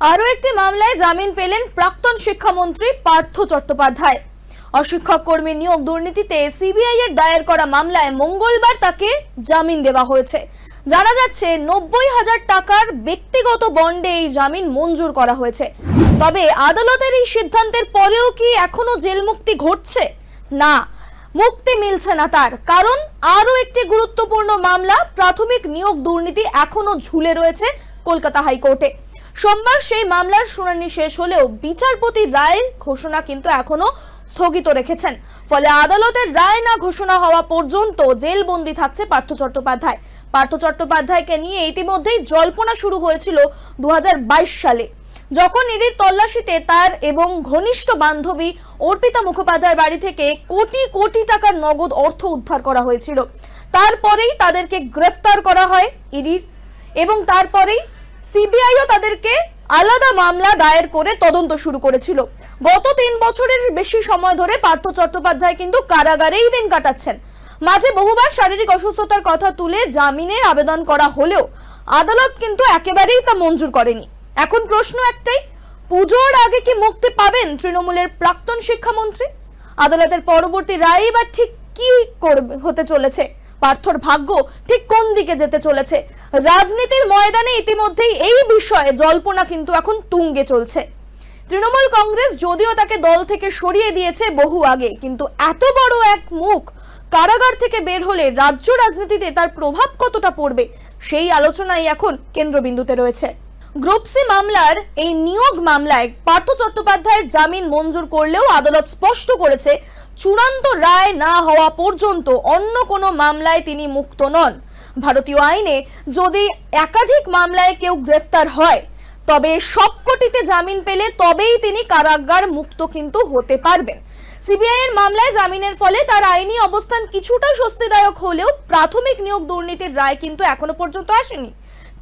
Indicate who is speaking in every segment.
Speaker 1: আরও একটি মামলায় জামিন পেলেন প্রাক্তন শিক্ষামন্ত্রী পার্থ চট্টোপাধ্যায়। অশিক্ষক কর্মী নিয়োগ দুর্নীতিতে সিবিআই এর দায়ের করা মামলায় মঙ্গলবার তাকে জামিন দেওয়া হয়েছে। জানা যাচ্ছে, নব্বই হাজার টাকার ব্যক্তিগত বন্ডে এই জামিন মঞ্জুর করা হয়েছে। তবে আদালতের এই সিদ্ধান্তের পরেও কি এখনও জেল মুক্তি ঘটছে? না, মুক্তি মিলছে না তার। কারণ আরও একটি গুরুত্বপূর্ণ মামলা, প্রাথমিক নিয়োগ দুর্নীতি এখনও ঝুলে রয়েছে কলকাতা হাইকোর্টে। সোমবার সেই মামলার শুনানি শেষ হলেও বিচারপতি রায়ের ঘোষণা কিন্তু এখনও স্থগিত রেখেছেন। ফলে আদালতের রায় না ঘোষণা হওয়া পর্যন্ত জেলবন্দি থাকছে পার্থ চট্টোপাধ্যায়। পার্থ চট্টোপাধ্যায়কে নিয়ে ইতিমধ্যেই জল্পনা শুরু হয়েছিল দু হাজার বাইশ সালে। যখন ইডির তল্লাশিতে তার এবং ঘনিষ্ঠ বান্ধবী অর্পিতা মুখোপাধ্যায়ের বাড়ি থেকে কোটি কোটি টাকার নগদ অর্থ উদ্ধার করা হয়েছিল। তারপরেই তাদেরকে গ্রেফতার করা হয় ইডির এবং তারপরেই সিবিআইও তাদেরকে আলাদা মামলা দায়ের করে তদন্ত শুরু করেছিল। গত তিন বছরের বেশি সময় ধরে পার্থ চট্টোপাধ্যায় কিন্তু কারাগারেই দিন কাটাচ্ছেন। মাঝে বহুবার শারীরিক অসুস্থতার কথা তুলে জামিনের আবেদন করা হলেও আদালত কিন্তু একেবারেই তা মঞ্জুর করেনি। এখন প্রশ্ন একটাই, পুজোর আগে কি মুক্তি পাবেন তৃণমূলের প্রাক্তন শিক্ষামন্ত্রী? আদালতের পরবর্তী রায় বা ঠিক কি করবে হতে চলেছে? পার্থর ভাগ্য ঠিক কোন দিকে যেতে চলেছে? রাজনীতির ময়দানে ইতিমধ্যেই এই বিষয়ে জল্পনা কিন্তু এখন তুঙ্গে চলছে। তৃণমূল কংগ্রেস যদিও তাকে দল থেকে সরিয়ে দিয়েছে বহু আগে, কিন্তু এত বড় এক মুখ কারাগার থেকে বের হলে রাজ্য রাজনীতিতে তার প্রভাব কতটা পড়বে, সেই আলোচনাই এখন কেন্দ্রবিন্দুতে রয়েছে। গ্রুপ সি মামলার এই নিয়োগ মামলায় পার্থ চট্টোপাধ্যায়ের জামিন মঞ্জুর করলেও আদালত স্পষ্ট করেছে চূড়ান্ত রায় না হওয়া পর্যন্ত অন্য কোনো মামলায় তিনি মুক্ত নন। ভারতীয় আইনে যদি একাধিক মামলায় কেউ গ্রেফতার হয়, তবে সবকটিতে জামিন পেলে তবেই তিনি কারাগার মুক্ত কিন্তু হতে পারবেন। সিবিআই এর মামলায় জামিনের ফলে তার আইনি অবস্থান কিছুটা স্বস্তিদায়ক হলেও প্রাথমিক নিয়োগ দুর্নীতির রায় কিন্তু এখনও পর্যন্ত আসেনি।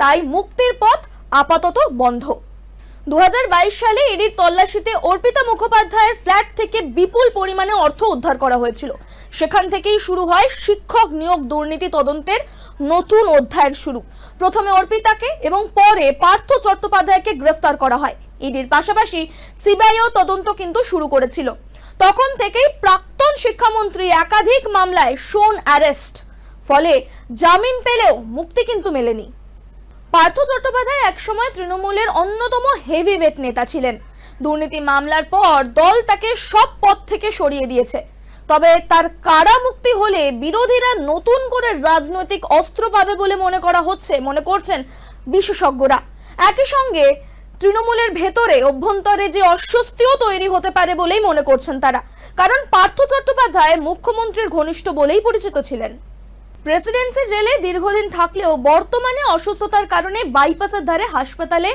Speaker 1: তাই মুক্তির পথ আপাতত বন্ধ। দু হাজার বাইশ সালে ইডির তল্লাশিতে অর্পিতা মুখোপাধ্যায়ের ফ্ল্যাট থেকে বিপুল পরিমাণে অর্থ উদ্ধার করা হয়েছিল। সেখান থেকেই শুরু হয় শিক্ষক নিয়োগ দুর্নীতি তদন্তের নতুন অধ্যায়ের শুরু। প্রথমে অর্পিতাকে এবং পরে পার্থ চট্টোপাধ্যায়কে গ্রেফতার করা হয়। ইডির পাশাপাশি সিবিআইও তদন্ত কিন্তু শুরু করেছিল। তখন থেকেই প্রাক্তন শিক্ষামন্ত্রী একাধিক মামলায় শোন অ্যারেস্ট। ফলে জামিন পেলেও মুক্তি কিন্তু মেলেনি। পার্থ চট্টোপাধ্যায় একসময় তৃণমূলের অন্যতম হেভিওয়েট নেতা ছিলেন। দুর্নীতি মামলার পর দল তাকে সব পদ থেকে সরিয়ে দিয়েছে। তবে তার কারা মুক্তি হলে বিরোধীরা নতুন করে রাজনৈতিক অস্ত্র পাবে বলে মনে করা হচ্ছে, মনে করছেন বিশেষজ্ঞরা। একই সঙ্গে তৃণমূলের ভেতরে অভ্যন্তরে যে অস্বস্তিও তৈরি হতে পারে বলেই মনে করছেন তারা। কারণ পার্থ চট্টোপাধ্যায় মুখ্যমন্ত্রীর ঘনিষ্ঠ বলেই পরিচিত ছিলেন। প্রেসিডেন্সি জেলে দীর্ঘদিন থাকলেও বর্তমানে অসুস্থতার কারণে বাইপাসের ধারে হাসপাতালে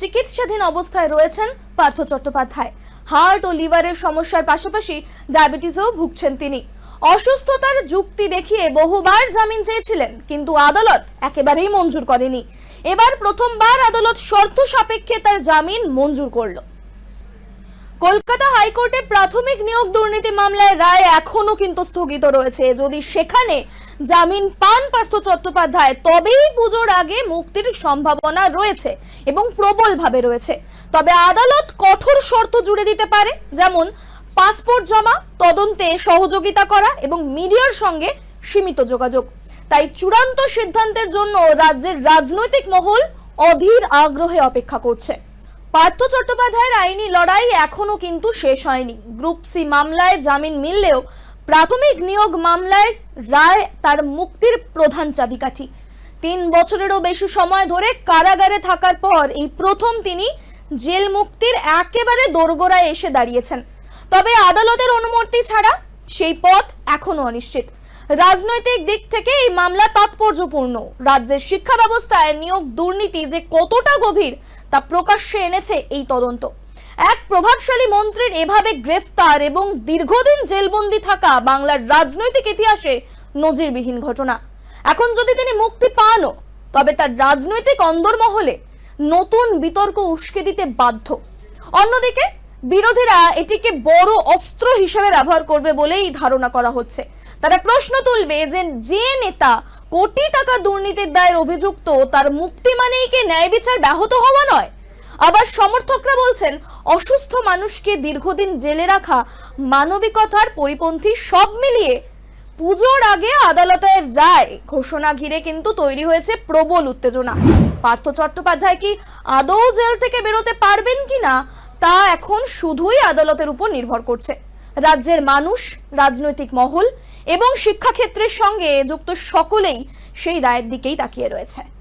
Speaker 1: চিকিৎসাধীন অবস্থায় রয়েছেন পার্থ চট্টোপাধ্যায়। হার্ট ও লিভারের সমস্যার পাশাপাশি ডায়াবেটিসেও ভুগছেন তিনি। অসুস্থতার যুক্তি দেখিয়ে বহুবার জামিন চেয়েছিলেন, কিন্তু আদালত একেবারেই মঞ্জুর করেনি। এবার প্রথমবার আদালত শর্ত সাপেক্ষে তার জামিন মঞ্জুর করল। কলকাতা হাইকোর্টে প্রাথমিক নিয়োগ দুর্নীতি মামলায় রায় এখনও কিন্তু স্থগিত রয়েছে। যদি সেখানে জামিন পান পার্থ চট্টোপাধ্যায়, তবেই পুজোর আগে মুক্তির সম্ভাবনা রয়েছে এবং প্রবলভাবে রয়েছে। তবে আদালত কঠোর শর্ত জুড়ে দিতে পারে, যেমন পাসপোর্ট জমা, তদন্তে সহযোগিতা করা এবং মিডিয়ার সঙ্গে সীমিত যোগাযোগ। তাই চূড়ান্ত সিদ্ধান্তের জন্য রাজ্যের রাজনৈতিক মহল অধীর আগ্রহে অপেক্ষা করছে। পার্থ চট্টোপাধ্যায়ের আইনি লড়াই এখনও কিন্তু শেষ হয়নি। গ্রুপ সি মামলায় জামিন মিললেও প্রাথমিক নিয়োগ মামলায় রায় তার মুক্তির প্রধান চাবিকাঠি। তিন বছরেরও বেশি সময় ধরে কারাগারে থাকার পর এই প্রথম তিনি জেল মুক্তির একেবারে দোরগোড়ায় এসে দাঁড়িয়েছেন। তবে আদালতের অনুমতি ছাড়া সেই পথ এখনও অনিশ্চিত। রাজনৈতিক দিক থেকে এই মামলা তাৎপর্যপূর্ণ। রাজ্যের শিক্ষা ব্যবস্থায় নিয়োগ দুর্নীতি যে কতটা গভীর, তা প্রকাশ্যে এনেছে এই তদন্ত। এক প্রভাবশালী মন্ত্রীর এভাবে গ্রেফতার এবং দীর্ঘদিন জেলবন্দি থাকা বাংলার রাজনৈতিক ইতিহাসে নজিরবিহীন ঘটনা। এখন যদি তিনি মুক্তি পানও, তবে তার রাজনৈতিক অন্দরমহলে নতুন বিতর্ক উস্কে দিতে বাধ্য। অন্যদিকে, বিরোধীরা এটিকে বড় অস্ত্র হিসেবে ব্যবহার করবে বলেই ধারণা করা হচ্ছে। তারা প্রশ্ন তুলবে যে যে নেতা কোটি টাকা দুর্নীতির দায়ের অভিযুক্ত, তার মুক্তি মানেই কি ন্যায় বিচার ব্যাহত হওয়া নয়? আবার সমর্থকরা বলছেন, অসুস্থ মানুষকে দীর্ঘদিন জেলে রাখা মানবিকতার পরিপন্থী সব মিলিয়ে পুজোর আগে আদালতের রায় ঘোষণা ঘিরে কিন্তু তৈরি হয়েছে প্রবল উত্তেজনা। পার্থ চট্টোপাধ্যায় কি আদৌ জেল থেকে বেরোতে পারবেন কিনা, তা এখন শুধুই আদালতের উপর নির্ভর করছে। রাজ্যের মানুষ রাজনৈতিক মহল এবং শিক্ষাক্ষেত্রের সঙ্গে যুক্ত সকলেই সেই রায়ের দিকেই তাকিয়ে রয়েছে।